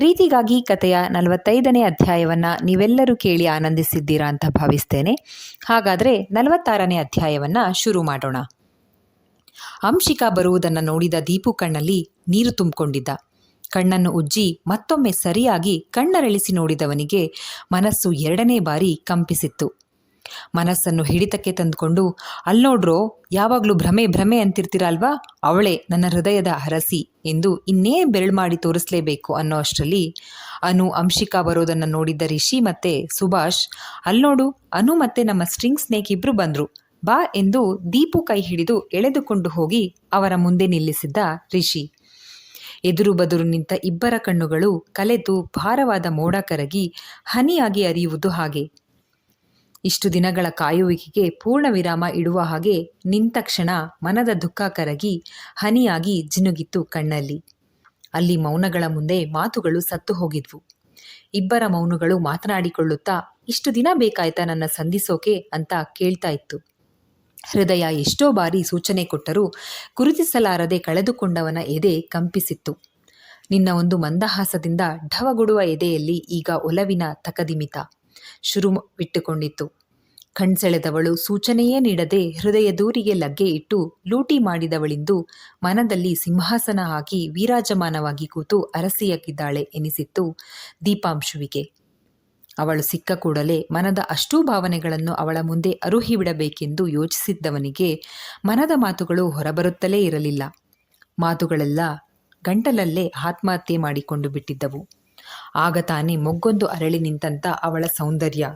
ಪ್ರೀತಿಗಾಗಿ ಕಥೆಯ ನಲವತ್ತೈದನೇ ಅಧ್ಯಾಯವನ್ನು ನೀವೆಲ್ಲರೂ ಕೇಳಿ ಆನಂದಿಸಿದ್ದೀರಾ ಅಂತ ಭಾವಿಸ್ತೇನೆ. ಹಾಗಾದರೆ ನಲವತ್ತಾರನೇ ಅಧ್ಯಾಯವನ್ನು ಶುರು ಮಾಡೋಣ. ಅಂಶಿಕಾ ಬರುವುದನ್ನು ನೋಡಿದ ದೀಪು ಕಣ್ಣಲ್ಲಿ ನೀರು ತುಂಬಿಕೊಂಡಿದ್ದ. ಕಣ್ಣನ್ನು ಉಜ್ಜಿ ಮತ್ತೊಮ್ಮೆ ಸರಿಯಾಗಿ ಕಣ್ಣರಳಿಸಿ ನೋಡಿದವನಿಗೆ ಮನಸ್ಸು ಎರಡನೇ ಬಾರಿ ಕಂಪಿಸಿತ್ತು. ಮನಸ್ಸನ್ನು ಹಿಡಿತಕ್ಕೆ ತಂದುಕೊಂಡು, ಅಲ್ನೋಡ್ರೋ, ಯಾವಾಗಲೂ ಭ್ರಮೆ ಭ್ರಮೆ ಅಂತಿರ್ತೀರಲ್ವಾ? ಅವಳೇ ನನ್ನ ಹೃದಯದ ಅರಸಿ ಎಂದು ಇನ್ನೇ ಬೆರಳು ಮಾಡಿ ತೋರಿಸ್ಲೇಬೇಕು ಅನ್ನೋ ಅಷ್ಟರಲ್ಲಿ ಅನು, ಅಂಶಿಕಾ ಬರೋದನ್ನು ನೋಡಿದ್ದ ರಿಷಿ ಮತ್ತೆ ಸುಭಾಷ್, ಅಲ್ನೋಡು, ಅನು ಮತ್ತೆ ನಮ್ಮ ಸ್ಟ್ರಿಂಗ್ ಸ್ನೇಕ್ ಇಬ್ರು ಬಂದ್ರು. ಬಾ ಎಂದು ದೀಪು ಕೈ ಹಿಡಿದು ಎಳೆದುಕೊಂಡು ಹೋಗಿ ಅವರ ಮುಂದೆ ನಿಲ್ಲಿಸಿದ್ದ ರಿಷಿ. ಎದುರು ಬದುರು ನಿಂತ ಇಬ್ಬರ ಕಣ್ಣುಗಳು ಕಲೆತು ಭಾರವಾದ ಮೋಡ ಕರಗಿ ಹನಿಯಾಗಿ ಅರಿಯುವುದು ಹಾಗೆ. ಇಷ್ಟು ದಿನಗಳ ಕಾಯುವಿಕೆಗೆ ಪೂರ್ಣ ವಿರಾಮ ಇಡುವ ಹಾಗೆ ನಿಂತ ಕ್ಷಣ ಮನದ ದುಃಖ ಕರಗಿ ಹನಿಯಾಗಿ ಜಿನುಗಿತ್ತು ಕಣ್ಣಲ್ಲಿ. ಅಲ್ಲಿ ಮೌನಗಳ ಮುಂದೆ ಮಾತುಗಳು ಸತ್ತು ಹೋಗಿದ್ವು. ಇಬ್ಬರ ಮೌನಗಳು ಮಾತನಾಡಿಕೊಳ್ಳುತ್ತಾ, ಇಷ್ಟು ದಿನ ಬೇಕಾಯ್ತಾ ನನ್ನ ಸಂಧಿಸೋಕೆ ಅಂತ ಕೇಳ್ತಾ ಇತ್ತು. ಹೃದಯ ಎಷ್ಟೋ ಬಾರಿ ಸೂಚನೆ ಕೊಟ್ಟರೂ ಗುರುತಿಸಲಾರದೆ ಕಳೆದುಕೊಂಡವನ ಎದೆ ಕಂಪಿಸಿತ್ತು. ನಿನ್ನ ಒಂದು ಮಂದಹಾಸದಿಂದ ಢವಗುಡುವ ಎದೆಯಲ್ಲಿ ಈಗ ಒಲವಿನ ತಕದಿಮಿತ. ಶುರುವಿಟ್ಟುಕೊಂಡಿತ್ತು ಕಣ್ಸೆಳೆದವಳು ಸೂಚನೆಯೇ ನೀಡದೆ ಹೃದಯ ದೂರಿಗೆ ಲಗ್ಗೆ ಇಟ್ಟು ಲೂಟಿ ಮಾಡಿದವಳಿಂದು ಮನದಲ್ಲಿ ಸಿಂಹಾಸನ ಹಾಕಿ ವೀರಾಜಮಾನವಾಗಿ ಕೂತು ಅರಸಿಯಾಗಿದ್ದಾಳೆ ಎನಿಸಿತ್ತು ದೀಪಾಂಶುವಿಗೆ. ಅವಳು ಸಿಕ್ಕ ಕೂಡಲೇ ಮನದ ಅಷ್ಟೂ ಭಾವನೆಗಳನ್ನು ಅವಳ ಮುಂದೆ ಅರುಹಿಬಿಡಬೇಕೆಂದು ಯೋಚಿಸಿದ್ದವನಿಗೆ ಮನದ ಮಾತುಗಳು ಹೊರಬರುತ್ತಲೇ ಇರಲಿಲ್ಲ. ಮಾತುಗಳೆಲ್ಲ ಗಂಟಲಲ್ಲೇ ಆತ್ಮಹತ್ಯೆ ಮಾಡಿಕೊಂಡು ಬಿಟ್ಟಿದ್ದವು. ಆಗ ತಾನೇ ಮೊಗ್ಗೊಂದು ಅರಳಿ ನಿಂತಂತ ಅವಳ ಸೌಂದರ್ಯ.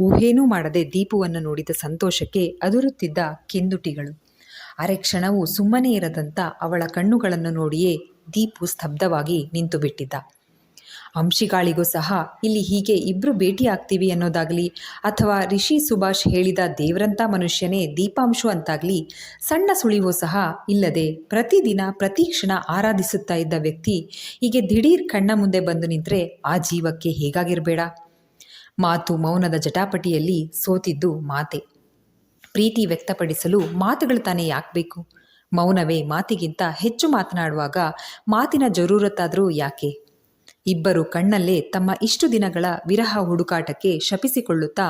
ಊಹೇನೂ ಮಾಡದೆ ದೀಪುವನ್ನು ನೋಡಿದ ಸಂತೋಷಕ್ಕೆ ಅದುರುತ್ತಿದ್ದ ಕಿಂದುಟಿಗಳು. ಅರೆ ಕ್ಷಣವು ಸುಮ್ಮನೆ ಇರದಂತ ಅವಳ ಕಣ್ಣುಗಳನ್ನು ನೋಡಿಯೇ ದೀಪು ಸ್ತಬ್ಧವಾಗಿ ನಿಂತು ಅಂಶಿಗಾಳಿಗೂ ಸಹ ಇಲ್ಲಿ ಹೀಗೆ ಇಬ್ರು ಭೇಟಿ ಆಗ್ತೀವಿ ಅನ್ನೋದಾಗಲಿ ಅಥವಾ ರಿಷಿ ಸುಭಾಷ್ ಹೇಳಿದ ದೇವರಂಥ ಮನುಷ್ಯನೇ ದೀಪಾಂಶು ಅಂತಾಗಲಿ ಸಣ್ಣ ಸುಳಿವು ಸಹ ಇಲ್ಲದೆ ಪ್ರತಿದಿನ ಪ್ರತಿ ಕ್ಷಣ ಆರಾಧಿಸುತ್ತಾ ಇದ್ದ ವ್ಯಕ್ತಿ ಹೀಗೆ ದಿಢೀರ್ ಕಣ್ಣ ಮುಂದೆ ಬಂದು ನಿಂತರೆ ಆ ಜೀವಕ್ಕೆ ಹೇಗಾಗಿರಬೇಡ. ಮಾತು ಮೌನದ ಜಟಾಪಟಿಯಲ್ಲಿ ಸೋತಿದ್ದು ಮಾತೆ. ಪ್ರೀತಿ ವ್ಯಕ್ತಪಡಿಸಲು ಮಾತುಗಳು ತಾನೇ ಯಾಕಬೇಕು? ಮೌನವೇ ಮಾತಿಗಿಂತ ಹೆಚ್ಚು ಮಾತನಾಡುವಾಗ ಮಾತಿನ ಜರೂರತ್ತಾದರೂ ಯಾಕೆ? ಇಬ್ಬರು ಕಣ್ಣಲ್ಲೇ ತಮ್ಮ ಇಷ್ಟು ದಿನಗಳ ವಿರಹ ಹುಡುಕಾಟಕ್ಕೆ ಶಪಿಸಿಕೊಳ್ಳುತ್ತಾ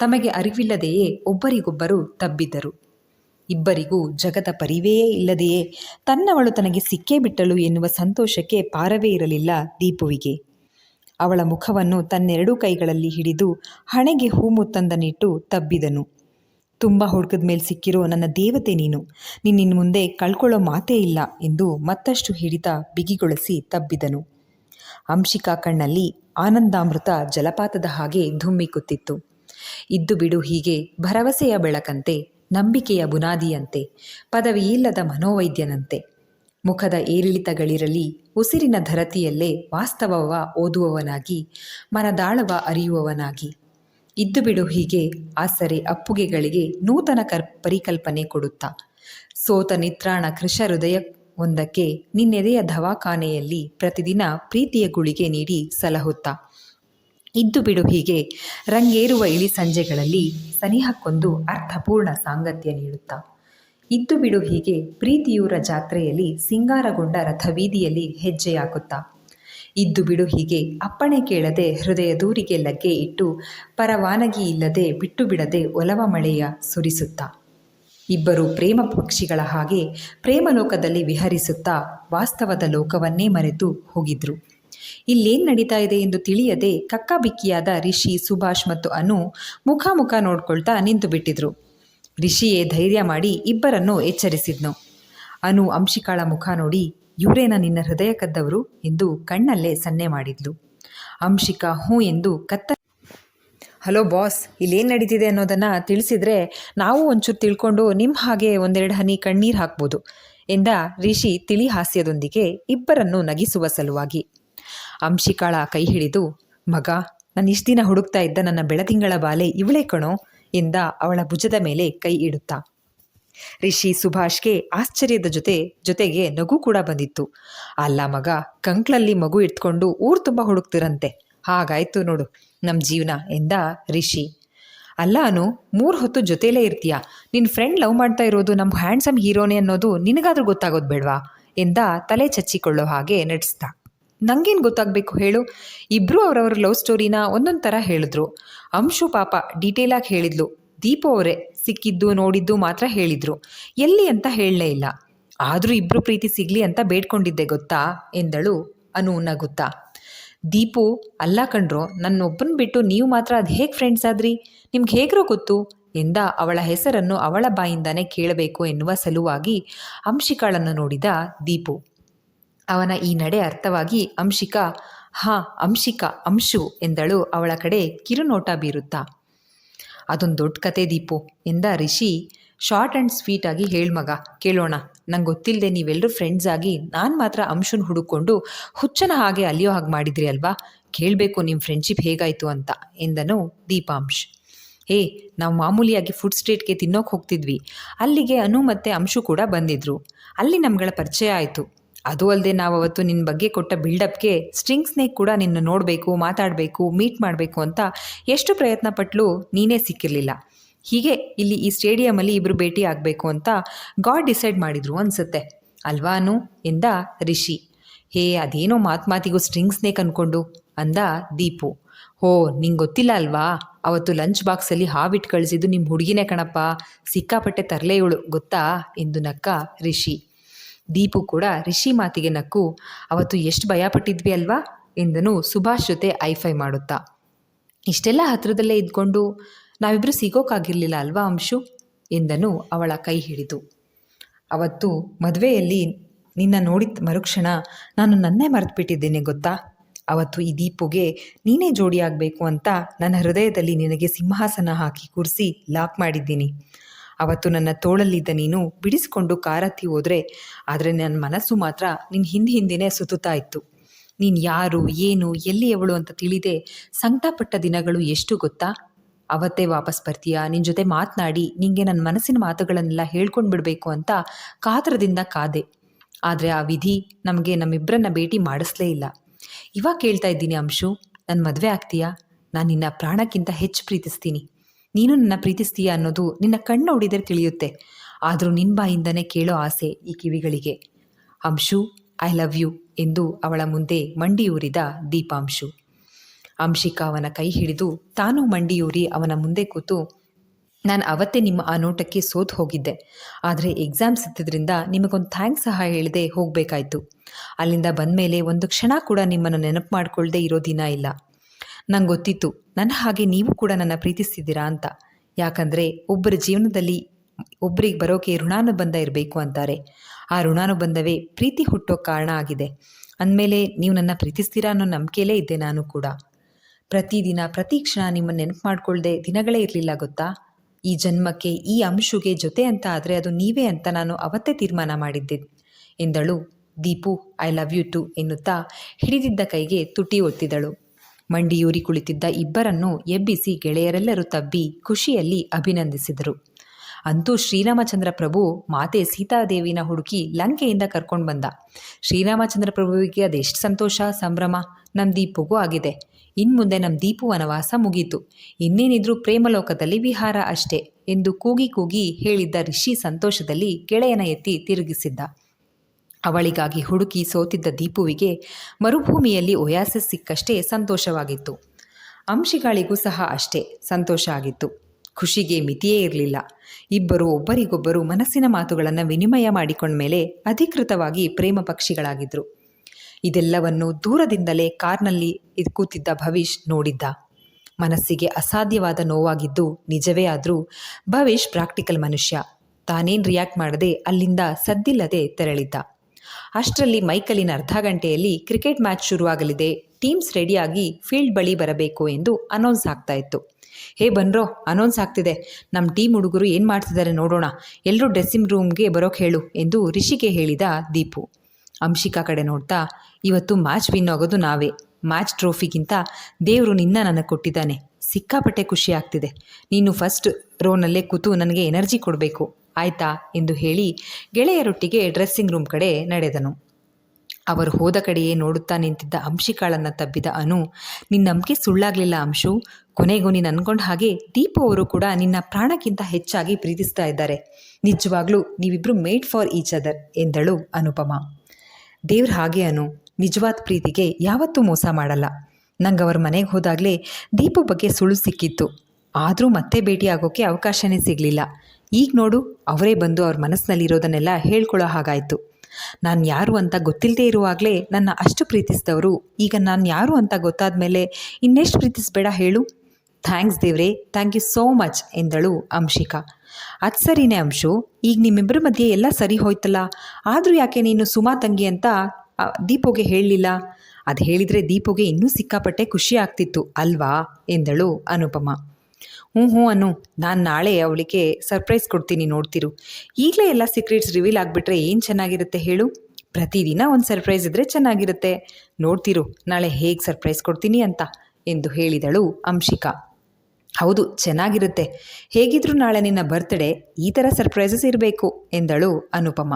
ತಮಗೆ ಅರಿವಿಲ್ಲದೆಯೇ ಒಬ್ಬರಿಗೊಬ್ಬರು ತಬ್ಬಿದ್ದರು. ಇಬ್ಬರಿಗೂ ಜಗದ ಪರಿವೆಯೇ ಇಲ್ಲದೆಯೇ ತನ್ನವಳು ತನಗೆ ಸಿಕ್ಕೇ ಬಿಟ್ಟಳು ಎನ್ನುವ ಸಂತೋಷಕ್ಕೆ ಪಾರವೇ ಇರಲಿಲ್ಲ ದೀಪುವಿಗೆ. ಅವಳ ಮುಖವನ್ನು ತನ್ನೆರಡೂ ಕೈಗಳಲ್ಲಿ ಹಿಡಿದು ಹಣೆಗೆ ಹೂಮುತ್ತಂದನಿಟ್ಟು ತಬ್ಬಿದನು. ತುಂಬ ಹುಡುಕದ ಮೇಲೆ ಸಿಕ್ಕಿರೋ ನನ್ನ ದೇವತೆ ನೀನು. ನಿನ್ನಿನ್ ಮುಂದೆ ಕಳ್ಕೊಳ್ಳೋ ಮಾತೇ ಇಲ್ಲ ಎಂದು ಮತ್ತಷ್ಟು ಹಿಡಿತ ಬಿಗಿಗೊಳಿಸಿ ತಬ್ಬಿದನು. ಅಂಶಿಕಾ ಕಣ್ಣಲ್ಲಿ ಆನಂದಾಮೃತ ಜಲಪಾತದ ಹಾಗೆ ಧುಮ್ಮಿಕುತ್ತಿತ್ತು. ಇದ್ದು ಬಿಡು ಹೀಗೆ ಭರವಸೆಯ ಬೆಳಕಂತೆ, ನಂಬಿಕೆಯ ಬುನಾದಿಯಂತೆ ಪದವಿಯಿಲ್ಲದ ಮನೋವೈದ್ಯನಂತೆ. ಮುಖದ ಏರಿಳಿತಗಳಿರಲಿ, ಉಸಿರಿನ ಧರತಿಯಲ್ಲೇ ವಾಸ್ತವವ ಓದುವವನಾಗಿ, ಮನದಾಳವ ಅರಿಯುವವನಾಗಿ. ಇದ್ದು ಬಿಡು ಹೀಗೆ ಆಸರೆ ಅಪ್ಪುಗೆಗಳಿಗೆ ನೂತನ ಕರ್, ಪರಿಕಲ್ಪನೆ ಕೊಡುತ್ತಾ. ಸೋತ ನಿತ್ರಾಣ ಕೃಷ ಹೃದಯ ಒಂದಕ್ಕೆ ನಿನ್ನೆದೆಯ ದವಾಖಾನೆಯಲ್ಲಿ ಪ್ರತಿದಿನ ಪ್ರೀತಿಯ ಗುಳಿಗೆ ನೀಡಿ ಸಲಹುತ್ತಾ. ಇದ್ದು ಬಿಡು ಹೀಗೆ ರಂಗೇರುವ ಇಳಿ ಸಂಜೆಗಳಲ್ಲಿ ಸನಿಹಕ್ಕೊಂದು ಅರ್ಥಪೂರ್ಣ ಸಾಂಗತ್ಯ ನೀಡುತ್ತಾ. ಇದ್ದು ಬಿಡು ಹೀಗೆ ಪ್ರೀತಿಯೂರ ಜಾತ್ರೆಯಲ್ಲಿ ಸಿಂಗಾರಗೊಂಡ ರಥವೀದಿಯಲ್ಲಿ ಹೆಜ್ಜೆ ಹಾಕುತ್ತಾ. ಇದ್ದು ಬಿಡು ಹೀಗೆ ಅಪ್ಪಣೆ ಕೇಳದೆ ಹೃದಯ ದೂರಿಗೆ ಲಗ್ಗೆ ಇಟ್ಟು ಪರವಾನಗಿ ಇಲ್ಲದೆ ಬಿಟ್ಟು ಬಿಡದೆ ಒಲವ ಮಳೆಯ ಸುರಿಸುತ್ತಾ. ಇಬ್ಬರು ಪ್ರೇಮ ಪಕ್ಷಿಗಳ ಹಾಗೆ ಪ್ರೇಮಲೋಕದಲ್ಲಿ ವಿಹರಿಸುತ್ತಾ ವಾಸ್ತವದ ಲೋಕವನ್ನೇ ಮರೆತು ಹೋಗಿದ್ರು. ಇಲ್ಲೇನು ನಡೀತಾ ಇದೆ ಎಂದು ತಿಳಿಯದೆ ಕಕ್ಕಾಬಿಕ್ಕಿಯಾದ ರಿಷಿ, ಸುಭಾಷ್ ಮತ್ತು ಅನು ಮುಖಾಮುಖ ಮುಖ ನೋಡ್ಕೊಳ್ತಾ ನಿಂತು ಬಿಟ್ಟಿದ್ರು. ರಿಷಿಯೇ ಧೈರ್ಯ ಮಾಡಿ ಇಬ್ಬರನ್ನು ಎಚ್ಚರಿಸಿದ್ನು. ಅನು ಅಂಶಿಕಾಳ ಮುಖ ನೋಡಿ, ಇವರೇನ ನಿನ್ನ ಹೃದಯ ಕದ್ದವರು? ಎಂದು ಕಣ್ಣಲ್ಲೇ ಸನ್ನೆ ಮಾಡಿದ್ಲು. ಅಂಶಿಕಾ ಹ್ಞೂ ಎಂದು ಕತ್ತ ಹಲೋ ಬಾಸ್, ಇಲ್ಲೇನು ನಡೀತಿದೆ ಅನ್ನೋದನ್ನು ತಿಳಿಸಿದರೆ ನಾವು ಒಂಚೂರು ತಿಳ್ಕೊಂಡು ನಿಮ್ಮ ಹಾಗೆ ಒಂದೆರಡು ಹನಿ ಕಣ್ಣೀರು ಹಾಕ್ಬೋದು ಎಂದ ರಿಷಿ ತಿಳಿ ಹಾಸ್ಯದೊಂದಿಗೆ ಇಬ್ಬರನ್ನು ನಗಿಸುವ ಸಲುವಾಗಿ. ಅಂಶಿಕಾಳ ಕೈ ಹಿಡಿದು, ಮಗ, ನಾನು ಇಷ್ಟು ದಿನ ಹುಡುಕ್ತಾ ಇದ್ದ ನನ್ನ ಬೆಳದಿಂಗಳ ಬಾಲೆ ಇವಳೇ ಕಣೋ ಎಂದ ಅವಳ ಭುಜದ ಮೇಲೆ ಕೈ ಇಡುತ್ತಾ. ರಿಷಿ ಸುಭಾಷ್ಗೆ ಆಶ್ಚರ್ಯದ ಜೊತೆ, ಜೊತೆಗೆ ನಗು ಕೂಡ ಬಂದಿತ್ತು. ಅಲ್ಲ ಮಗ, ಕಂಕ್ಳಲ್ಲಿ ಮಗು ಇಟ್ಕೊಂಡು ಊರು ತುಂಬ ಹುಡುಕ್ತಿರಂತೆ. ಹಾಗಾಯ್ತು ನೋಡು ನಮ್ಮ ಜೀವನ ಎಂದ ರಿಷಿ. ಅಲ್ಲ ಅನು, ಮೂರು ಹೊತ್ತು ಜೊತೆಲೇ ಇರ್ತೀಯ? ನಿನ್ನ ಫ್ರೆಂಡ್ ಲವ್ ಮಾಡ್ತಾ ಇರೋದು ನಮ್ಮ ಹ್ಯಾಂಡ್ಸಮ್ ಹೀರೋನೇ ಅನ್ನೋದು ನಿನಗಾದ್ರೂ ಗೊತ್ತಾಗೋದು ಬೇಡವಾ? ಎಂದ ತಲೆ ಚಚ್ಚಿಕೊಳ್ಳೋ ಹಾಗೆ ನಡೆಸ್ದ. ನಂಗೇನು ಗೊತ್ತಾಗಬೇಕು ಹೇಳು? ಇಬ್ಬರು ಅವರವ್ರ ಲವ್ ಸ್ಟೋರಿನ ಒಂದೊಂದು ಥರ ಹೇಳಿದ್ರು. ಅಂಶು ಪಾಪ ಡೀಟೇಲಾಗಿ ಹೇಳಿದ್ಲು. ದೀಪು ಅವರೇ ಸಿಕ್ಕಿದ್ದು ನೋಡಿದ್ದು ಮಾತ್ರ ಹೇಳಿದ್ರು. ಎಲ್ಲಿ ಅಂತ ಹೇಳಲೇ ಇಲ್ಲ. ಆದರೂ ಇಬ್ಬರು ಪ್ರೀತಿ ಸಿಗಲಿ ಅಂತ ಬೇಡ್ಕೊಂಡಿದ್ದೆ ಗೊತ್ತಾ? ಎಂದಳು ಅನು ನಗುತ್ತಾ. ದೀಪು, ಅಲ್ಲ ಕಣ್ರೋ, ನನ್ನೊಬ್ಬನ ಬಿಟ್ಟು ನೀವು ಮಾತ್ರ ಅದು ಹೇಗೆ ಫ್ರೆಂಡ್ಸ್ ಆದ್ರಿ? ನಿಮ್ಗೆ ಹೇಗ್ರೋ ಗೊತ್ತು? ಎಂದ ಅವಳ ಹೆಸರನ್ನು ಅವಳ ಬಾಯಿಂದಾನೇ ಕೇಳಬೇಕು ಎನ್ನುವ ಸಲುವಾಗಿ ಅಂಶಿಕಾಳನ್ನು ನೋಡಿದ ದೀಪು. ಅವನ ಈ ನಡೆ ಅರ್ಥವಾಗಿ ಅಂಶಿಕಾ, ಹಾ, ಅಂಶಿಕಾ, ಅಂಶು ಎಂದಳು ಅವಳ ಕಡೆ ಕಿರುನೋಟ ಬೀರುತ್ತಾ. ಅದೊಂದು ದೊಡ್ಡ ಕತೆ ದೀಪು, ಎಂದ ರಿಷಿ. ಶಾರ್ಟ್ ಆ್ಯಂಡ್ ಸ್ವೀಟಾಗಿ ಆಗಿ ಹೇಳ್ ಮಗ, ಕೇಳೋಣ. ನಂಗೆ ಗೊತ್ತಿಲ್ಲದೆ ನೀವೆಲ್ಲರೂ ಫ್ರೆಂಡ್ಸ್ ಆಗಿ ನಾನು ಮಾತ್ರ ಅಂಶುನ್ ಹುಡುಕೊಂಡು ಹುಚ್ಚನ ಹಾಗೆ ಅಲ್ಲಿಯೋ ಹಾಗೆ ಮಾಡಿದ್ರಿ ಅಲ್ವಾ? ಕೇಳಬೇಕು ನಿಮ್ಮ ಫ್ರೆಂಡ್ಶಿಪ್ ಹೇಗಾಯಿತು ಅಂತ ಎಂದನು ದೀಪಾಂಶ್. ಏ, ನಾವು ಮಾಮೂಲಿಯಾಗಿ ಫುಡ್ ಸ್ಟ್ರೀಟ್ಗೆ ತಿನ್ನೋಕೆ ಹೋಗ್ತಿದ್ವಿ. ಅಲ್ಲಿಗೆ ಅನು ಮತ್ತು ಅಂಶು ಕೂಡ ಬಂದಿದ್ರು. ಅಲ್ಲಿ ನಮ್ಗಳ ಪರಿಚಯ ಆಯಿತು. ಅದು ಅಲ್ಲದೆ ನಾವು ಅವತ್ತು ನಿನ್ನ ಬಗ್ಗೆ ಕೊಟ್ಟ ಬಿಲ್ಡಪ್ಗೆ ಸ್ಟ್ರಿಂಗ್ಸ್ನೇ ಕೂಡ ನಿನ್ನ ನೋಡಬೇಕು, ಮಾತಾಡಬೇಕು ಮೀಟ್ ಮಾಡಬೇಕು ಅಂತ ಎಷ್ಟು ಪ್ರಯತ್ನ ಪಟ್ಟಲು ನೀನೇ ಸಿಕ್ಕಿರಲಿಲ್ಲ. ಹೀಗೆ ಇಲ್ಲಿ ಈ ಸ್ಟೇಡಿಯಮಲ್ಲಿ ಇಬ್ಬರು ಭೇಟಿ ಆಗಬೇಕು ಅಂತ ಗಾಡ್ ಡಿಸೈಡ್ ಮಾಡಿದ್ರು ಅನಿಸುತ್ತೆ. ಅಲ್ವಾನು ಎಂದ ರಿಷಿ. ಹೇ, ಅದೇನೋ ಮಾತು ಮಾತಿಗೂ ಸ್ಟ್ರಿಂಗ್ ಸ್ನೇಕ್ ಅಂದ್ಕೊಂಡು ಅಂದ ದೀಪು. ಹೋ, ನಿಂಗೆ ಗೊತ್ತಿಲ್ಲ ಅಲ್ವಾ? ಅವತ್ತು ಲಂಚ್ ಬಾಕ್ಸಲ್ಲಿ ಹಾವಿಟ್ಟು ಕಳಿಸಿದ್ದು ನಿಮ್ಮ ಹುಡುಗಿನೇ ಕಣಪ್ಪ. ಸಿಕ್ಕಾಪಟ್ಟೆ ತರಲೆ ಇವಳು ಗೊತ್ತಾ? ಎಂದು ನಕ್ಕ ರಿಷಿ. ದೀಪು ಕೂಡ ರಿಷಿ ಮಾತಿಗೆ ನಕ್ಕು, ಅವತ್ತು ಎಷ್ಟು ಭಯಪಟ್ಟಿದ್ವಿ ಅಲ್ವಾ? ಎಂದನು ಸುಭಾಷ್ ಜೊತೆ ಐಫೈ ಮಾಡುತ್ತಾ. ಇಷ್ಟೆಲ್ಲ ಹತ್ರದಲ್ಲೇ ಇದ್ಕೊಂಡು ನಾವಿಬ್ಬರು ಸಿಗೋಕ್ಕಾಗಿರಲಿಲ್ಲ ಅಲ್ವಾ ಅಂಶು? ಎಂದನು ಅವಳ ಕೈ ಹಿಡಿದು. ಅವತ್ತು ಮದುವೆಯಲ್ಲಿ ನಿನ್ನ ನೋಡಿದ ಮರುಕ್ಷಣ ನಾನು ನನ್ನೇ ಮರೆತುಬಿಟ್ಟಿದ್ದೇನೆ ಗೊತ್ತಾ? ಅವತ್ತು ಈ ದೀಪುಗೆ ನೀನೇ ಜೋಡಿಯಾಗಬೇಕು ಅಂತ ನನ್ನ ಹೃದಯದಲ್ಲಿ ನಿನಗೆ ಸಿಂಹಾಸನ ಹಾಕಿ ಕೂರಿಸಿ ಲಾಕ್ ಮಾಡಿದ್ದೀನಿ. ಅವತ್ತು ನನ್ನ ತೋಳಲ್ಲಿದ್ದ ನೀನು ಬಿಡಿಸಿಕೊಂಡು ಕಾರತ್ತಿ ಹೋದರೆ ಆದರೆ ನನ್ನ ಮನಸ್ಸು ಮಾತ್ರ ನಿನ್ನ ಹಿಂದೆ ಹಿಂದೆನೇ ಸುತ್ತುತ್ತಾ ಇತ್ತು. ನೀನು ಯಾರು, ಏನು ಎಲ್ಲಿಯವಳು ಅಂತ ತಿಳಿದೆ ಸಂಕಟಪಟ್ಟ ದಿನಗಳು ಎಷ್ಟು ಗೊತ್ತಾ? ಅವತ್ತೇ ವಾಪಸ್ ಬರ್ತೀಯಾ? ನಿನ್ನ ಜೊತೆ ಮಾತನಾಡಿ, ನಿಂಗೆ ನನ್ನ ಮನಸ್ಸಿನ ಮಾತುಗಳನ್ನೆಲ್ಲ ಹೇಳ್ಕೊಂಡು ಬಿಡಬೇಕು ಅಂತ ಕಾತರದಿಂದ ಕಾದೆ. ಆದರೆ ಆ ವಿಧಿ ನಮಗೆ ನಮ್ಮಿಬ್ಬರನ್ನ ಭೇಟಿ ಮಾಡಿಸ್ಲೇ ಇಲ್ಲ. ಇವಾಗ ಕೇಳ್ತಾ ಇದ್ದೀನಿ ಅಂಶು ನನ್ನ ಮದುವೆ ಆಗ್ತೀಯಾ? ನಾನು ನಿನ್ನ ಪ್ರಾಣಕ್ಕಿಂತ ಹೆಚ್ಚು ಪ್ರೀತಿಸ್ತೀನಿ. ನೀನು ನನ್ನ ಪ್ರೀತಿಸ್ತೀಯ ಅನ್ನೋದು ನಿನ್ನ ಕಣ್ಣು ನೋಡಿದರೆ ತಿಳಿಯುತ್ತೆ. ಆದರೂ ನಿನ್ನ ಬಾಯಿಂದನೇ ಕೇಳೋ ಆಸೆ ಈ ಕಿವಿಗಳಿಗೆ. ಅಂಶು, ಐ ಲವ್ ಯು ಎಂದು ಅವಳ ಮುಂದೆ ಮಂಡಿಯೂರಿದ ದೀಪಾಂಶು. ಅಂಶಿಕಾ ಅವನ ಕೈ ಹಿಡಿದು ತಾನು ಮಂಡಿಯೂರಿ ಅವನ ಮುಂದೆ ಕೂತು, ನಾನು ಅವತ್ತೇ ನಿಮ್ಮ ಆ ನೋಟಕ್ಕೆ ಸೋತು ಹೋಗಿದ್ದೆ. ಆದರೆ ಎಕ್ಸಾಮ್ ಇದ್ದಿದ್ದರಿಂದ ನಿಮಗೊಂದು ಥ್ಯಾಂಕ್ಸ್ ಸಹ ಹೇಳದೆ ಹೋಗಬೇಕಾಯ್ತು. ಅಲ್ಲಿಂದ ಬಂದ ಮೇಲೆ ಒಂದು ಕ್ಷಣ ಕೂಡ ನಿಮ್ಮನ್ನು ನೆನಪು ಮಾಡಿಕೊಳ್ಳದೆ ಇರೋ ದಿನ ಇಲ್ಲ. ನಂಗೆ ಗೊತ್ತಿತ್ತು ನನ್ನ ಹಾಗೆ ನೀವು ಕೂಡ ನನ್ನ ಪ್ರೀತಿಸ್ತಿದ್ದೀರಾ ಅಂತ. ಯಾಕಂದರೆ ಒಬ್ಬರ ಜೀವನದಲ್ಲಿ ಒಬ್ಬರಿಗೆ ಬರೋಕೆ ಋಣಾನುಬಂಧ ಇರಬೇಕು ಅಂತಾರೆ. ಆ ಋಣಾನುಬಂಧವೇ ಪ್ರೀತಿ ಹುಟ್ಟೋ ಕಾರಣ ಆಗಿದೆ. ಅಂದಮೇಲೆ ನೀವು ನನ್ನ ಪ್ರೀತಿಸ್ತೀರಾ ಅನ್ನೋ ನಂಬಿಕೆಯಲ್ಲೇ ಇದ್ದೆ ನಾನು ಕೂಡ. ಪ್ರತಿದಿನ, ಪ್ರತಿ ಕ್ಷಣ ನಿಮ್ಮನ್ನು ನೆನಪು ಮಾಡ್ಕೊಳ್ದೆ ದಿನಗಳೇ ಇರಲಿಲ್ಲ ಗೊತ್ತಾ? ಈ ಜನ್ಮಕ್ಕೆ, ಈ ಅಂಶುಗೆ ಜೊತೆ ಅಂತ ಆದರೆ ಅದು ನೀವೇ ಅಂತ ನಾನು ಅವತ್ತೇ ತೀರ್ಮಾನ ಮಾಡಿದ್ದೆ, ಎಂದಳು. Deepu, I love you too ಎನ್ನುತ್ತಾ ಹಿಡಿದಿದ್ದ ಕೈಗೆ ತುಟಿ ಒತ್ತಿದಳು. ಮಂಡಿಯೂರಿ ಕುಳಿತಿದ್ದ ಇಬ್ಬರನ್ನು ಎಬ್ಬಿಸಿ ಗೆಳೆಯರೆಲ್ಲರೂ ತಬ್ಬಿ ಖುಷಿಯಲ್ಲಿ ಅಭಿನಂದಿಸಿದರು. ಅಂತೂ ಶ್ರೀರಾಮಚಂದ್ರ ಪ್ರಭು ಮಾತೆ ಸೀತಾದೇವಿನ ಹುಡುಕಿ ಲಂಕೆಯಿಂದ ಕರ್ಕೊಂಡು ಬಂದ ಶ್ರೀರಾಮಚಂದ್ರ ಪ್ರಭುವಿಗೆ ಅದೆಷ್ಟು ಸಂತೋಷ, ಸಂಭ್ರಮ ನಮ್ಮ ದೀಪುಗೂ ಆಗಿದೆ. ಇನ್ನು ಮುಂದೆ ನಮ್ಮ ದೀಪು ವನವಾಸ ಮುಗೀತು. ಇನ್ನೇನಿದ್ರೂ ಪ್ರೇಮಲೋಕದಲ್ಲಿ ವಿಹಾರ ಅಷ್ಟೇ ಎಂದು ಕೂಗಿ ಕೂಗಿ ಹೇಳಿದ್ದ ರಿಷಿ ಸಂತೋಷದಲ್ಲಿ ಗೆಳೆಯನ ಎತ್ತಿ ತಿರುಗಿಸಿದ್ದ. ಅವಳಿಗಾಗಿ ಹುಡುಕಿ ಸೋತಿದ್ದ ದೀಪುವಿಗೆ ಮರುಭೂಮಿಯಲ್ಲಿ ಒಯಾಸಿಸ್ ಸಿಕ್ಕಷ್ಟೇ ಸಂತೋಷವಾಗಿತ್ತು. ಅಂಶಿಗಳಿಗೂ ಸಹ ಅಷ್ಟೇ ಸಂತೋಷ ಆಗಿತ್ತು. ಖುಷಿಗೆ ಮಿತಿಯೇ ಇರಲಿಲ್ಲ. ಇಬ್ಬರು ಒಬ್ಬರಿಗೊಬ್ಬರು ಮನಸ್ಸಿನ ಮಾತುಗಳನ್ನು ವಿನಿಮಯ ಮಾಡಿಕೊಂಡ ಮೇಲೆ ಅಧಿಕೃತವಾಗಿ ಪ್ರೇಮ ಪಕ್ಷಿಗಳಾಗಿದ್ದರು ಇದೆಲ್ಲವನ್ನು ದೂರದಿಂದಲೇ ಕಾರ್ನಲ್ಲಿ ಕೂತಿದ್ದ ಭವಿಷ್ ನೋಡಿದ್ದ. ಮನಸ್ಸಿಗೆ ಅಸಾಧ್ಯವಾದ ನೋವಾಗಿದ್ದು ನಿಜವೇ ಆದರೂ ಭವಿಷ್ ಪ್ರಾಕ್ಟಿಕಲ್ ಮನುಷ್ಯ. ತಾನೇನು ರಿಯಾಕ್ಟ್ ಮಾಡದೆ ಅಲ್ಲಿಂದ ಸದ್ದಿಲ್ಲದೆ ತೆರಳಿದ್ದ. ಅಷ್ಟರಲ್ಲಿ ಮೈಕಲಿನ ಅರ್ಧ ಗಂಟೆಯಲ್ಲಿ ಕ್ರಿಕೆಟ್ ಮ್ಯಾಚ್ ಶುರುವಾಗಲಿದೆ. ಟೀಮ್ಸ್ ರೆಡಿಯಾಗಿ ಫೀಲ್ಡ್ ಬಳಿ ಬರಬೇಕು ಎಂದು ಅನೌನ್ಸ್ ಆಗ್ತಾ ಇತ್ತು. ಹೇ ಬನ್ರೋ, ಅನೌನ್ಸ್ ಆಗ್ತಿದೆ. ನಮ್ಮ ಟೀಮ್ ಹುಡುಗರು ಏನು ಮಾಡ್ತಿದ್ದಾರೆ ನೋಡೋಣ. ಎಲ್ಲರೂ ಡ್ರೆಸ್ಸಿಂಗ್ ರೂಮ್ಗೆ ಬರೋಕೆ ಹೇಳು ಎಂದು ರಿಷಿಗೆ ಹೇಳಿದ ದೀಪು. ಅಂಶಿಕಾ ಕಡೆ ನೋಡ್ತಾ, ಇವತ್ತು ಮ್ಯಾಚ್ ವಿನ್ ಆಗೋದು ನಾವೇ. ಮ್ಯಾಚ್ ಟ್ರೋಫಿಗಿಂತ ದೇವರು ನಿನ್ನ ನನಗೆ ಕೊಟ್ಟಿದ್ದಾನೆ. ಸಿಕ್ಕಾಪಟ್ಟೆ ಖುಷಿ ಆಗ್ತಿದೆ. ನೀನು ಫಸ್ಟ್ ರೋನಲ್ಲೇ ಕೂತು ನನಗೆ ಎನರ್ಜಿ ಕೊಡಬೇಕು. ಆಯ್ತಾ? ಎಂದು ಹೇಳಿ ಗೆಳೆಯರೊಟ್ಟಿಗೆ ಡ್ರೆಸ್ಸಿಂಗ್ ರೂಮ್ ಕಡೆ ನಡೆದನು. ಅವರು ಹೋದ ಕಡೆಯೇ ನೋಡುತ್ತಾ ನಿಂತಿದ್ದ ಅಂಶಿಕಾಳನ್ನು ತಬ್ಬಿದ ಅನು ನಿನ್ನ ನಂಬಿಕೆ ಸುಳ್ಳಾಗಲಿಲ್ಲ ಅಂಶು. ಕೊನೆಗೂ ನೀನು ಅನ್ಕೊಂಡ ಹಾಗೆ ದೀಪು ಅವರು ಕೂಡ ನಿನ್ನ ಪ್ರಾಣಕ್ಕಿಂತ ಹೆಚ್ಚಾಗಿ ಪ್ರೀತಿಸ್ತಾ ಇದ್ದಾರೆ. ನಿಜವಾಗ್ಲೂ ನೀವಿಬ್ಬರು ಮೇಡ್ ಫಾರ್ ಈಚ್ ಅದರ್ ಎಂದಳು ಅನುಪಮ. ದೇವ್ರ ಹಾಗೆ ಅನು. ನಿಜವಾದ ಪ್ರೀತಿಗೆ ಯಾವತ್ತೂ ಮೋಸ ಮಾಡಲ್ಲ. ನಂಗೆ ಅವ್ರ ಮನೆಗೆ ಹೋದಾಗಲೇ ದೀಪು ಬಗ್ಗೆ ಸುಳ್ಳು ಸಿಕ್ಕಿತ್ತು. ಆದರೂ ಮತ್ತೆ ಭೇಟಿಯಾಗೋಕ್ಕೆ ಅವಕಾಶನೇ ಸಿಗಲಿಲ್ಲ. ಈಗ ನೋಡು, ಅವರೇ ಬಂದು ಅವ್ರ ಮನಸ್ಸಿನಲ್ಲಿರೋದನ್ನೆಲ್ಲ ಹೇಳ್ಕೊಳ್ಳೋ ಹಾಗಾಯಿತು. ನಾನು ಯಾರು ಅಂತ ಗೊತ್ತಿಲ್ಲದೆ ಇರುವಾಗಲೇ ನನ್ನ ಅಷ್ಟು ಪ್ರೀತಿಸಿದವರು. ಈಗ ನಾನು ಯಾರು ಅಂತ ಗೊತ್ತಾದ ಮೇಲೆ ಇನ್ನೆಷ್ಟು ಪ್ರೀತಿಸಬೇಡ ಹೇಳು? ಥ್ಯಾಂಕ್ಸ್ ದೇವ್ರೆ. ಥ್ಯಾಂಕ್ ಯು ಸೋ ಮಚ್ ಎಂದಳು ಅಂಶಿಕಾ. ಅದು ಸರಿನೇ ಅಂಶು. ಈಗ ನಿಮ್ಮಿಬ್ಬರ ಮಧ್ಯೆ ಎಲ್ಲ ಸರಿ ಹೋಯ್ತಲ್ಲ? ಆದರೂ ಯಾಕೆ ನೀನು ಸುಮಾ ತಂಗಿ ಅಂತ ದೀಪೋಗೆ ಹೇಳಲಿಲ್ಲ? ಅದು ಹೇಳಿದರೆ ದೀಪೋಗೆ ಇನ್ನೂ ಸಿಕ್ಕಾಪಟ್ಟೆ ಖುಷಿ ಆಗ್ತಿತ್ತು, ಅಲ್ವಾ? ಎಂದಳು ಅನುಪಮ. ಹ್ಞೂ ಹ್ಞೂ ಅನು. ನಾನು ನಾಳೆ ಅವಳಿಗೆ ಸರ್ಪ್ರೈಸ್ ಕೊಡ್ತೀನಿ ನೋಡ್ತಿರು. ಈಗಲೇ ಎಲ್ಲ ಸೀಕ್ರೆಟ್ಸ್ ರಿವೀಲ್ ಆಗಿಬಿಟ್ರೆ ಏನು ಚೆನ್ನಾಗಿರುತ್ತೆ ಹೇಳು? ಪ್ರತಿದಿನ ಒಂದು ಸರ್ಪ್ರೈಸ್ ಇದ್ದರೆ ಚೆನ್ನಾಗಿರುತ್ತೆ. ನೋಡ್ತಿರು, ನಾಳೆ ಹೇಗೆ ಸರ್ಪ್ರೈಸ್ ಕೊಡ್ತೀನಿ ಅಂತ, ಎಂದು ಹೇಳಿದಳು ಅಂಶಿಕಾ. ಹೌದು, ಚೆನ್ನಾಗಿರುತ್ತೆ. ಹೇಗಿದ್ರು ನಾಳೆ ನಿನ್ನ ಬರ್ತ್ಡೇ ಈ ಥರ ಸರ್ಪ್ರೈಸಸ್ ಇರಬೇಕು, ಎಂದಳು ಅನುಪಮ.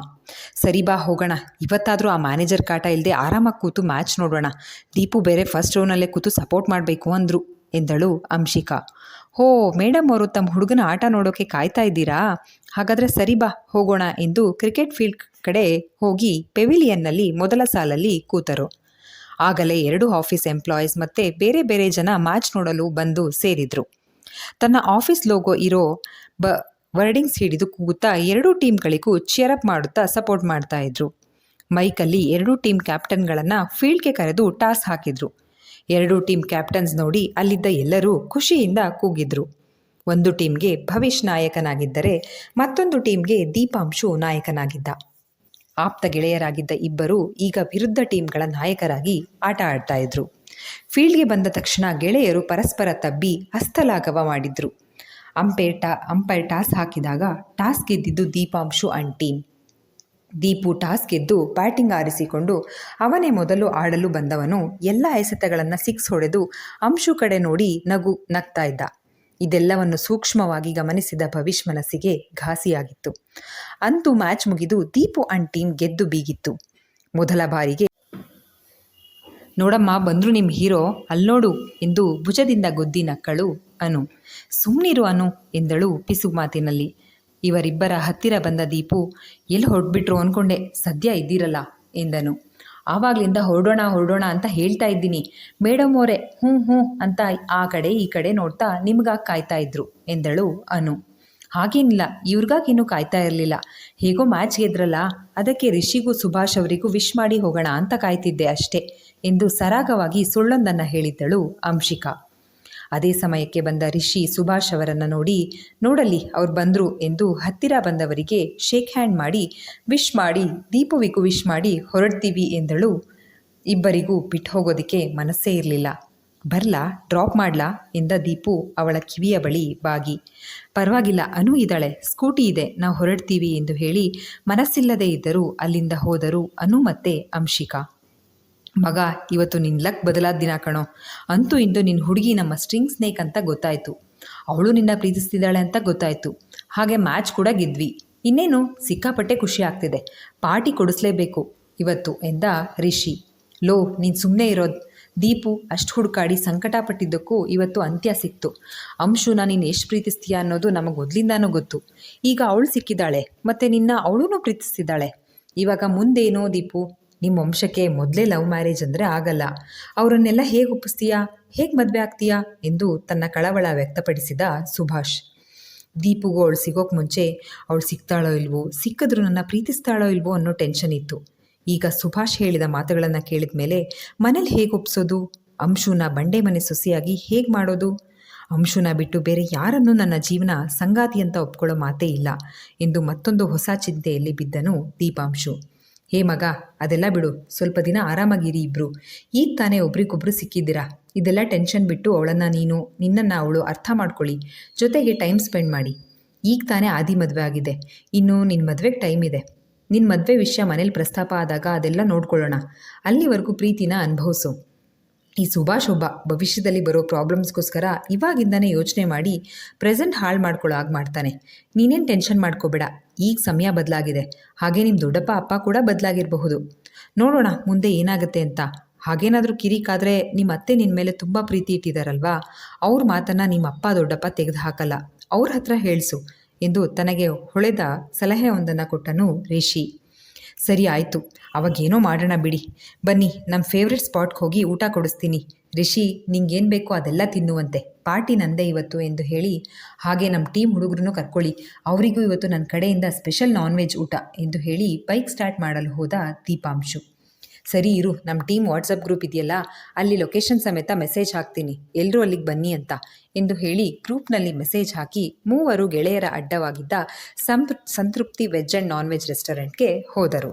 ಸರಿ ಬಾ, ಹೋಗೋಣ. ಇವತ್ತಾದರೂ ಆ ಮ್ಯಾನೇಜರ್ ಕಾಟ ಇಲ್ಲದೆ ಆರಾಮಾಗಿ ಕೂತು ಮ್ಯಾಚ್ ನೋಡೋಣ ದೀಪು ಬೇರೆ ಫಸ್ಟ್ ರೋನಲ್ಲೇ ಕೂತು ಸಪೋರ್ಟ್ ಮಾಡಬೇಕು ಅಂದರು, ಎಂದಳು ಅಂಶಿಕಾ. ಹೋ, ಮೇಡಮ್ ಅವರು ತಮ್ಮ ಹುಡುಗನ ಆಟ ನೋಡೋಕೆ ಕಾಯ್ತಾ ಇದ್ದೀರಾ? ಹಾಗಾದರೆ ಸರಿ ಬಾ, ಹೋಗೋಣ, ಎಂದು ಕ್ರಿಕೆಟ್ ಫೀಲ್ಡ್ ಕಡೆ ಹೋಗಿ ಪೆವಿಲಿಯನ್ನಲ್ಲಿ ಮೊದಲ ಸಾಲಲ್ಲಿ ಕೂತರು. ಆಗಲೇ ಎರಡು ಆಫೀಸ್ ಎಂಪ್ಲಾಯೀಸ್ ಮತ್ತು ಬೇರೆ ಬೇರೆ ಜನ ಮ್ಯಾಚ್ ನೋಡಲು ಬಂದು ಸೇರಿದ್ರು. ತನ್ನ ಆಫೀಸ್ ಲೋಗೋ ಇರೋ ಬ ವರ್ಡಿಂಗ್ಸ್ ಹಿಡಿದು ಕೂಗುತ್ತಾ ಎರಡೂ ಟೀಮ್ಗಳಿಗೂ ಚಿಯರಪ್ ಮಾಡುತ್ತಾ ಸಪೋರ್ಟ್ ಮಾಡ್ತಾ ಇದ್ರು. ಮೈಕಲ್ಲಿ ಎರಡೂ ಟೀಮ್ ಕ್ಯಾಪ್ಟನ್ಗಳನ್ನು ಫೀಲ್ಡ್ಗೆ ಕರೆದು ಟಾಸ್ ಹಾಕಿದ್ರು. ಎರಡೂ ಟೀಮ್ ಕ್ಯಾಪ್ಟನ್ಸ್ ನೋಡಿ ಅಲ್ಲಿದ್ದ ಎಲ್ಲರೂ ಖುಷಿಯಿಂದ ಕೂಗಿದ್ರು. ಒಂದು ಟೀಮ್ಗೆ ಭವಿಷ್ ನಾಯಕನಾಗಿದ್ದರೆ ಮತ್ತೊಂದು ಟೀಮ್ಗೆ ದೀಪಾಂಶು ನಾಯಕನಾಗಿದ್ದ. ಆಪ್ತ ಗೆಳೆಯರಾಗಿದ್ದ ಇಬ್ಬರು ಈಗ ವಿರುದ್ಧ ಟೀಮ್ಗಳ ನಾಯಕರಾಗಿ ಆಟ ಆಡ್ತಾ ಇದ್ರು. ಫೀಲ್ಡ್ಗೆ ಬಂದ ತಕ್ಷಣ ಗೆಳೆಯರು ಪರಸ್ಪರ ತಬ್ಬಿ ಹಸ್ತಲಾಘವ ಮಾಡಿದ್ರು. ಅಂಪೈರ್ ಟಾ ಅಂಪೈರ್ ಟಾಸ್ ಹಾಕಿದಾಗ ಟಾಸ್ ಗೆದ್ದಿದ್ದು Deepanshu and team. Deepu toss ಗೆದ್ದು ಬ್ಯಾಟಿಂಗ್ ಆರಿಸಿಕೊಂಡು ಅವನೇ ಮೊದಲು ಆಡಲು ಬಂದವನು ಎಲ್ಲ ಎಸೆತಗಳನ್ನು ಸಿಕ್ಸ್ ಹೊಡೆದು ಅಂಶು ಕಡೆ ನೋಡಿ ನಗು ನಗ್ತಾ ಇದ್ದ. ಇದೆಲ್ಲವನ್ನು ಸೂಕ್ಷ್ಮವಾಗಿ ಗಮನಿಸಿದ ಭವಿಷ್ ಮನಸ್ಸಿಗೆ ಘಾಸಿಯಾಗಿತ್ತು. ಅಂತೂ ಮ್ಯಾಚ್ ಮುಗಿದು ದೀಪು ಅಂಡ್ ಟೀಮ್ ಗೆದ್ದು ಬೀಗಿತ್ತು. ಮೊದಲ ಬಾರಿಗೆ ನೋಡಮ್ಮ, ಬಂದರು ನಿಮ್ಮ ಹೀರೋ ಅಲ್ನೋಡು ಎಂದು ಭುಜದಿಂದ ಗೊದ್ದಿ ನಕ್ಕಳು ಅನು. ಸುಮ್ಮನಿರು ಅನು ಎಂದಳು ಪಿಸು ಮಾತಿನಲ್ಲಿ. ಇವರಿಬ್ಬರ ಹತ್ತಿರ ಬಂದ ದೀಪು ಎಲ್ಲಿ ಹೊರಟ್ಬಿಟ್ರು ಅಂದ್ಕೊಂಡೆ ಸದ್ಯ ಇದ್ದೀರಲ್ಲ ಎಂದನು. ಆವಾಗಲಿಂದ ಹೊರಡೋಣ ಹೊರಡೋಣ ಅಂತ ಹೇಳ್ತಾ ಇದ್ದೀನಿ. ಮೇಡಮ್ ಅವರೇ, ಹ್ಞೂ ಹ್ಞೂ ಅಂತ ಆ ಕಡೆ, ಈ ಕಡೆ ನೋಡ್ತಾ ನಿಮ್ಗಾಗಿ ಕಾಯ್ತಾ ಇದ್ರು ಎಂದಳು ಅನು. ಹಾಗೇನಿಲ್ಲ ಇವ್ರಿಗಾಗಿನ್ನೂ ಕಾಯ್ತಾ ಇರಲಿಲ್ಲ. ಹೇಗೋ ಮ್ಯಾಚ್ ಗೆದ್ರಲ್ಲ ಅದಕ್ಕೆ ರಿಷಿಗೂ ಸುಭಾಷ್ ಅವರಿಗೂ ವಿಶ್ ಮಾಡಿ ಹೋಗೋಣ ಅಂತ ಕಾಯ್ತಿದ್ದೆ ಅಷ್ಟೇ. ಎಂದು ಸರಾಗವಾಗಿ ಸುಳ್ಳೊಂದನ್ನು ಹೇಳಿದ್ದಳು ಅಂಶಿಕಾ. ಅದೇ ಸಮಯಕ್ಕೆ ಬಂದ ರಿಷಿ ಸುಭಾಷ್ ಅವರನ್ನು ನೋಡಿ ನೋಡಲಿ ಅವ್ರು ಬಂದರು ಎಂದು ಹತ್ತಿರ ಬಂದವರಿಗೆ ಶೇಕ್ ಹ್ಯಾಂಡ್ ಮಾಡಿ ವಿಶ್ ಮಾಡಿ, ದೀಪುವಿಗೂ ವಿಶ್ ಮಾಡಿ ಹೊರಡ್ತೀವಿ ಎಂದಳು. ಇಬ್ಬರಿಗೂ ಬಿಟ್ಟು ಹೋಗೋದಕ್ಕೆ ಮನಸ್ಸೇ ಇರಲಿಲ್ಲ. ಬರ್ಲಾ ಡ್ರಾಪ್ ಮಾಡ್ಲಾ ಎಂದ ದೀಪು ಅವಳ ಕಿವಿಯ ಬಳಿ ಬಾಗಿ. ಪರವಾಗಿಲ್ಲ, ಅನು ಇದ್ದಾಳೆ ಸ್ಕೂಟಿ ಇದೆ, ನಾವು ಹೊರಡ್ತೀವಿ ಎಂದು ಹೇಳಿ ಮನಸ್ಸಿಲ್ಲದೆ ಇದ್ದರೂ ಅಲ್ಲಿಂದ ಹೋದರು ಅನು ಮತ್ತೆ ಅಂಶಿಕಾ. ಮಗ, ಇವತ್ತು ನಿನ್ನ ಲಕ್ ಬದಲಾದ ದಿನ ಕಣೋ. ಅಂತೂ ಇಂದು ನಿನ್ನ ಹುಡುಗಿ ನಮ್ಮ ಸ್ಟ್ರಿಂಗ್ ಸ್ನೇಕ್ ಅಂತ ಗೊತ್ತಾಯಿತು. ಅವಳು ನಿನ್ನ ಪ್ರೀತಿಸ್ತಿದ್ದಾಳೆ ಅಂತ ಗೊತ್ತಾಯಿತು. ಹಾಗೆ ಮ್ಯಾಚ್ ಕೂಡ ಗೆದ್ವಿ. ಇನ್ನೇನು, ಸಿಕ್ಕಾಪಟ್ಟೆ ಖುಷಿ ಆಗ್ತಿದೆ. ಪಾರ್ಟಿ ಕೊಡಿಸ್ಲೇಬೇಕು ಇವತ್ತು ಎಂದ ರಿಷಿ. ಲೋ, ನೀನು ಸುಮ್ಮನೆ ಇರೋದು. ದೀಪು, ಅಷ್ಟು ಹುಡುಕಾಡಿ ಸಂಕಟ ಪಟ್ಟಿದ್ದಕ್ಕೂ ಇವತ್ತು ಅಂತ್ಯ ಸಿಕ್ತು. ಅಂಶುನ ನೀನು ಎಷ್ಟು ಪ್ರೀತಿಸ್ತೀಯ ಅನ್ನೋದು ನಮಗೆ ಮೊದಲಿಂದಾನೂ ಗೊತ್ತು. ಈಗ ಅವಳು ಸಿಕ್ಕಿದ್ದಾಳೆ, ಮತ್ತು ನಿನ್ನ ಅವಳೂ ಪ್ರೀತಿಸ್ತಿದ್ದಾಳೆ. ಇವಾಗ ಮುಂದೇನೋ ದೀಪು? ನಿಮ್ಮ ವಂಶಕ್ಕೆ ಮೊದಲೇ ಲವ್ ಮ್ಯಾರೇಜ್ ಅಂದರೆ ಆಗಲ್ಲ. ಅವರನ್ನೆಲ್ಲ ಹೇಗೆ ಒಪ್ಪಿಸ್ತೀಯಾ? ಹೇಗೆ ಮದುವೆ ಆಗ್ತೀಯಾ? ಎಂದು ತನ್ನ ಕಳವಳ ವ್ಯಕ್ತಪಡಿಸಿದ ಸುಭಾಷ್. ದೀಪುಗೂ ಅವಳು ಸಿಗೋಕೆ ಮುಂಚೆ ಅವಳು ಸಿಗ್ತಾಳೋ ಇಲ್ವೋ, ಸಿಕ್ಕಿದ್ರು ನನ್ನ ಪ್ರೀತಿಸ್ತಾಳೋ ಇಲ್ವೋ ಅನ್ನೋ ಟೆನ್ಷನ್ ಇತ್ತು. ಈಗ ಸುಭಾಷ್ ಹೇಳಿದ ಮಾತುಗಳನ್ನು ಕೇಳಿದ ಮೇಲೆ ಮನೇಲಿ ಹೇಗೆ ಒಪ್ಪಿಸೋದು ಅಂಶುನ ಬಂಡೆ ಮನೆ ಸೊಸೆಯಾಗಿ ಹೇಗೆ ಮಾಡೋದು? ಅಂಶುನ ಬಿಟ್ಟು ಬೇರೆ ಯಾರನ್ನು ನನ್ನ ಜೀವನ ಸಂಗಾತಿ ಅಂತ ಒಪ್ಕೊಳ್ಳೋ ಮಾತೇ ಇಲ್ಲ ಎಂದು ಮತ್ತೊಂದು ಹೊಸ ಚಿಂತೆಯಲ್ಲಿ ಬಿದ್ದನು ದೀಪಾಂಶು. ಹೇ ಮಗ, ಅದೆಲ್ಲ ಬಿಡು. ಸ್ವಲ್ಪ ದಿನ ಆರಾಮಾಗಿರಿ ಇಬ್ರು. ಈಗ ತಾನೇ ಒಬ್ರಿಗೊಬ್ರು ಸಿಕ್ಕಿದ್ದೀರಾ? ಇದೆಲ್ಲ ಟೆನ್ಷನ್ ಬಿಟ್ಟು ಅವಳನ್ನು ನೀನು, ನಿನ್ನನ್ನು ಅವಳು ಅರ್ಥ ಮಾಡ್ಕೊಳ್ಳಿ. ಜೊತೆಗೆ ಟೈಮ್ ಸ್ಪೆಂಡ್ ಮಾಡಿ. ಈಗ ತಾನೇ ಆದಿ ಮದುವೆ ಆಗಿದೆ. ಇನ್ನು ನಿನ್ನ ಮದುವೆಗೆ ಟೈಮ್ ಇದೆ. ನಿನ್ನ ಮದುವೆ ವಿಷಯ ಮನೇಲಿ ಪ್ರಸ್ತಾಪ ಆದಾಗ ಅದೆಲ್ಲ ನೋಡ್ಕೊಳ್ಳೋಣ. ಅಲ್ಲಿವರೆಗೂ ಪ್ರೀತಿನ ಅನುಭವಿಸು. ಈ ಶುಭಾಶುಭ ಭವಿಷ್ಯದಲ್ಲಿ ಬರೋ ಪ್ರಾಬ್ಲಮ್ಸ್ಗೋಸ್ಕರ ಇವಾಗಿಂದನೇ ಯೋಚನೆ ಮಾಡಿ ಪ್ರೆಸೆಂಟ್ ಹಾಳು ಮಾಡ್ಕೊಳ್ಳೋ ಹಾಗೆ ಮಾಡ್ತಾನೆ. ನೀನೇನು ಟೆನ್ಷನ್ ಮಾಡ್ಕೋಬೇಡ. ಈಗ ಸಮಯ ಬದಲಾಗಿದೆ. ಹಾಗೆ ನಿಮ್ಮ ದೊಡ್ಡಪ್ಪ ಅಪ್ಪ ಕೂಡ ಬದಲಾಗಿರಬಹುದು. ನೋಡೋಣ ಮುಂದೆ ಏನಾಗುತ್ತೆ ಅಂತ. ಹಾಗೇನಾದರೂ ಕಿರಿಕಾದರೆ ನಿಮ್ಮ ಅತ್ತೆ ನಿನ್ನ ಮೇಲೆ ತುಂಬ ಪ್ರೀತಿ ಇಟ್ಟಿದ್ದಾರಲ್ವಾ ಅವ್ರ ಮಾತನ್ನು ನಿಮ್ಮ ಅಪ್ಪ ದೊಡ್ಡಪ್ಪ ತೆಗೆದು ಹಾಕಲ್ಲ. ಅವ್ರ ಹತ್ರ ಹೇಳಿಸು ಎಂದು ತನಗೆ ಹೊಳೆದ ಸಲಹೆ ಒಂದನ್ನು ಕೊಟ್ಟನು ರೇಷಿ. ಸರಿ ಆಯಿತು. ಅವಾಗೇನೋ ಮಾಡೋಣ ಬಿಡಿ. ಬನ್ನಿ ನಮ್ಮ ಫೇವ್ರೆಟ್ ಸ್ಪಾಟ್ಗೆ ಹೋಗಿ ಊಟ ಕೊಡಿಸ್ತೀನಿ. ರಿಷಿ, ನಿಂಗೇನು ಬೇಕೋ ಅದೆಲ್ಲ ತಿನ್ನುವಂತೆ. ಪಾರ್ಟಿ ನಂದೇ ಇವತ್ತು ಎಂದು ಹೇಳಿ, ಹಾಗೆ ನಮ್ಮ ಟೀಮ್ ಹುಡುಗರನ್ನು ಕರ್ಕೊಳ್ಳಿ. ಅವರಿಗೂ ಇವತ್ತು ನನ್ನ ಕಡೆಯಿಂದ ಸ್ಪೆಷಲ್ ನಾನ್ ವೆಜ್ ಊಟ ಎಂದು ಹೇಳಿ ಬೈಕ್ ಸ್ಟಾರ್ಟ್ ಮಾಡಲು ಹೋದ ದೀಪಾಂಶು. ಸರಿ ಇರು ನಮ್ಮ ಟೀಮ್ ವಾಟ್ಸಪ್ ಗ್ರೂಪ್ ಇದೆಯಲ್ಲ, ಅಲ್ಲಿ ಲೊಕೇಶನ್ ಸಮೇತ ಮೆಸೇಜ್ ಹಾಕ್ತೀನಿ. ಎಲ್ಲರೂ ಅಲ್ಲಿಗೆ ಬನ್ನಿ ಅಂತ ಎಂದು ಹೇಳಿ ಗ್ರೂಪ್ನಲ್ಲಿ ಮೆಸೇಜ್ ಹಾಕಿ ಮೂವರು ಗೆಳೆಯರ ಅಡ್ಡವಾಗಿದ್ದ ಸಂತೃ ಸಂತೃಪ್ತಿ ವೆಜ್ ಆ್ಯಂಡ್ ನಾನ್ ವೆಜ್ ರೆಸ್ಟೋರೆಂಟ್ಗೆ ಹೋದರು.